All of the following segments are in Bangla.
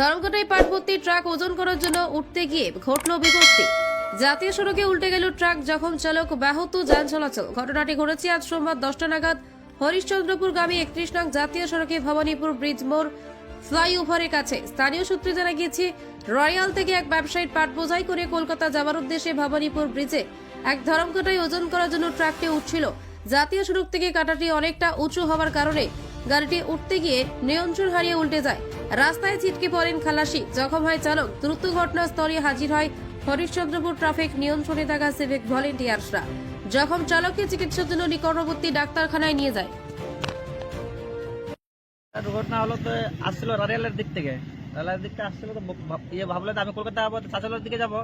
ধর্মঘটায় পাট ট্রাক ওজন করার জন্য উঠতে গিয়ে ঘটল বিপত্তি। জাতীয় সড়কে উল্টে গেল ট্রাক যখন চালক ব্যাহত যান চলাচল। ঘটনাটি ঘটেছে আজ সোমবার দশটা নাগাদ হরিশ্চন্দ্রপুর গামী একত্রিশ নং জাতীয় সড়কে ভবানীপুর ব্রিজ মোড় ফ্লাইওভারের কাছে। স্থানীয় সূত্রে জানা গিয়েছে, রয়্যাল থেকে এক ব্যবসায়ী পাট বোঝাই করে কলকাতা যাওয়ার উদ্দেশ্যে ভবানীপুর ব্রিজে এক ধরমঘটায় ওজন করার জন্য ট্রাকটি উঠছিল। জাতীয় সড়ক থেকে কাটাটি অনেকটা উঁচু হওয়ার কারণে গাড়িটি উঠতে গিয়ে নিয়ন্ত্রণ হারিয়ে উল্টে যায়। রাস্তায় ছিটকে পড়েন খালাসি। জখম হয় চালক। দ্রুত ঘটনাস্থলে হাজির হয় হরিশ্চন্দ্রপুর ট্রাফিক নিয়ন্ত্রণে থাকা সিভিক ভলেন্টিয়ার্সরা। জখম চালককে চিকিৎসার জন্য নিকটবর্তী ডাক্তারখানায় নিয়ে যায়। দুর্ঘটনা হলো তো আসছিল রারিয়ালের দিক থেকে। রারিয়ালের দিক থেকে আসছিল তো ইয়ে ভাবলে আমি কলকাতা যাব চাচালের দিকে যাব।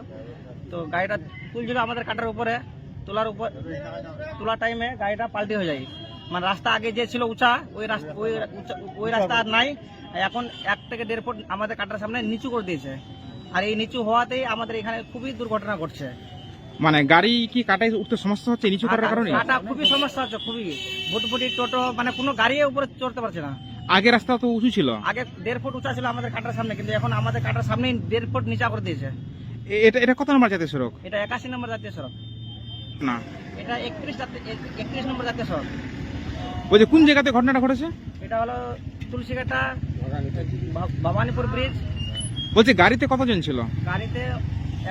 তো গাড়িটা তুলছিল আমাদের কাটার উপরে। তোলার উপর তোলার টাইমে গাড়িটা পাল্টি হয়ে যায়। মানে রাস্তা আগে যে ছিল উঁচা, ওই রাস্তা, ওই ওই রাস্তা আর নাই। এখন থেকে দেড় ফুট আমাদের কাটার সামনে নিচু করে দিয়েছে। আর এই নিচু হওয়াতেই আমাদের এখানে খুবই দুর্ঘটনা ঘটছে। মানে গাড়ি কি কাটায় উঠতে সমস্যা হচ্ছে নিচু করার কারণে? কাটা খুবই সমস্যা হচ্ছে খুবই। ভুটভুটি টোটো মানে কোনো গাড়ি উপরে চড়তে পারছে না। আগে রাস্তা তো উঁচু ছিল। আগে দেড় ফুট উঁচা ছিল আমাদের কাটার সামনে কিন্তু এখন আমাদের কাটার সামনেই দেড় ফুট নিচা করে দিয়েছে। এটা এটা কত নম্বর জাতীয় সড়ক? এটা একাশি নম্বর জাতীয় সড়ক। না। এটা একত্রিশ একত্রিশ নম্বর জাতীয় সড়ক। বলছে কোন জায়গাতে ঘটনাটা ঘটেছে? এটা হলো তুলসীঘাটা ভবানীপুর ব্রিজ বলছে গাড়িতে কতজন ছিল? গাড়িতে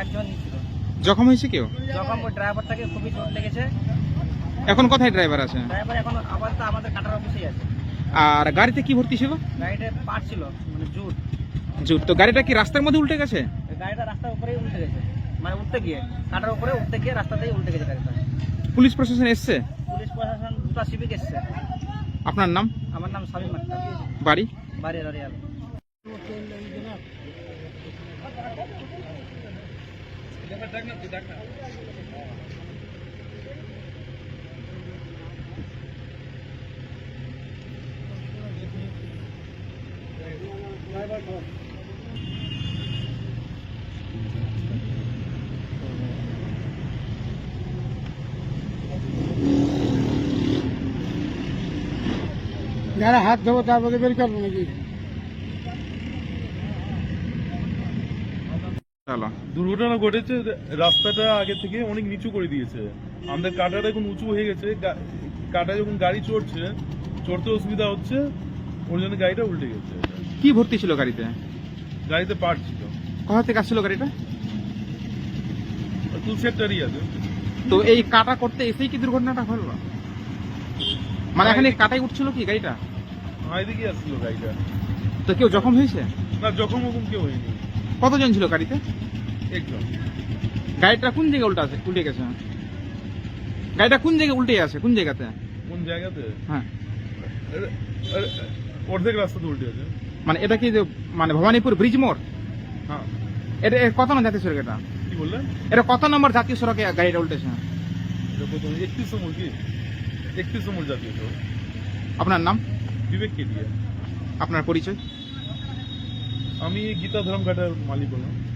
একজন ছিল। জখম হয়েছে কেউ? যখন ওই ড্রাইভারটাকে খুবই চোট লেগেছে। এখন কোথায় ড্রাইভার আছে? ড্রাইভার এখন আপাতত আমাদের কাটার অফিসেই আছে। আর গাড়িতে কি ভর্তি ছিল? গাড়িতে পাট ছিল মানে জুট। জুট। তো গাড়িটা কি রাস্তার মধ্যে উল্টে গেছে? গাড়িটা রাস্তার উপরেই উল্টে গেছে। মানে উঠতে গিয়ে কাটার উপরে উঠতে গিয়ে রাস্তাতেই উল্টে গেছে গাড়িটা। পুলিশ প্রশাসন এসছে? পুলিশ প্রশাসন দুটা সিভিক এসছে। আপনার নাম আমার নাম সাবিম আক্তার বাড়ি বাড়ি ররিয়াল যারা হাত ধোবো তারপরে বের করব নাকি? চলো। দুর্ঘটনা ঘটেছে রাস্তাটা আগে থেকে অনেক নিচু করে দিয়েছে। আমাদের কাটাটা এখন উঁচু হয়ে গেছে কাটা যখন গাড়ি চড়ছে চড়তে অসুবিধা হচ্ছে ওর জন্য গাড়িটা উল্টে গেছে। কি ভর্তি ছিল গাড়িতে? গাড়িতে পার্ট ছিল। কোথা থেকে আসছিল গাড়িটা? তুলসেটটারই আছে তো এই কাটা করতে এসেই কি দুর্ঘটনাটা হলো মানে এখানে কাটাই উঠছিল কি গাড়িটা? দিকে আসছিল গাড়িটা। তো কেউ জখম হয়েছে? না যখন ওরকম কেউ হয়নি। কতজন ছিল গাড়িতে? একজন। গাড়িটা কোন জায়গায় উল্টা আছে উল্টে গেছে? গাড়িটা কোন জায়গায় উল্টে আছে? কোন জায়গাতে? কোন জায়গাতে? হ্যাঁ। অর্ধেক রাস্তাতে উল্টে আছে মানে এটা কি যে মানে ভবানীপুর ব্রিজ মোড়? হ্যাঁ। এটা কত নম্বর জাতীয় সড়ক এটা? কি বললেন? এটা কত নম্বর জাতীয় সড়কে গাড়িটা উল্টেছে? একত্রিশ নম্বর কি? একত্রিশ নম্বর জাতীয় সড়ক। আপনার নাম? বিবেক কেটিয়া আপনার পরিচয়? আমি গীতা ধর্মঘাটার মালিক হলাম।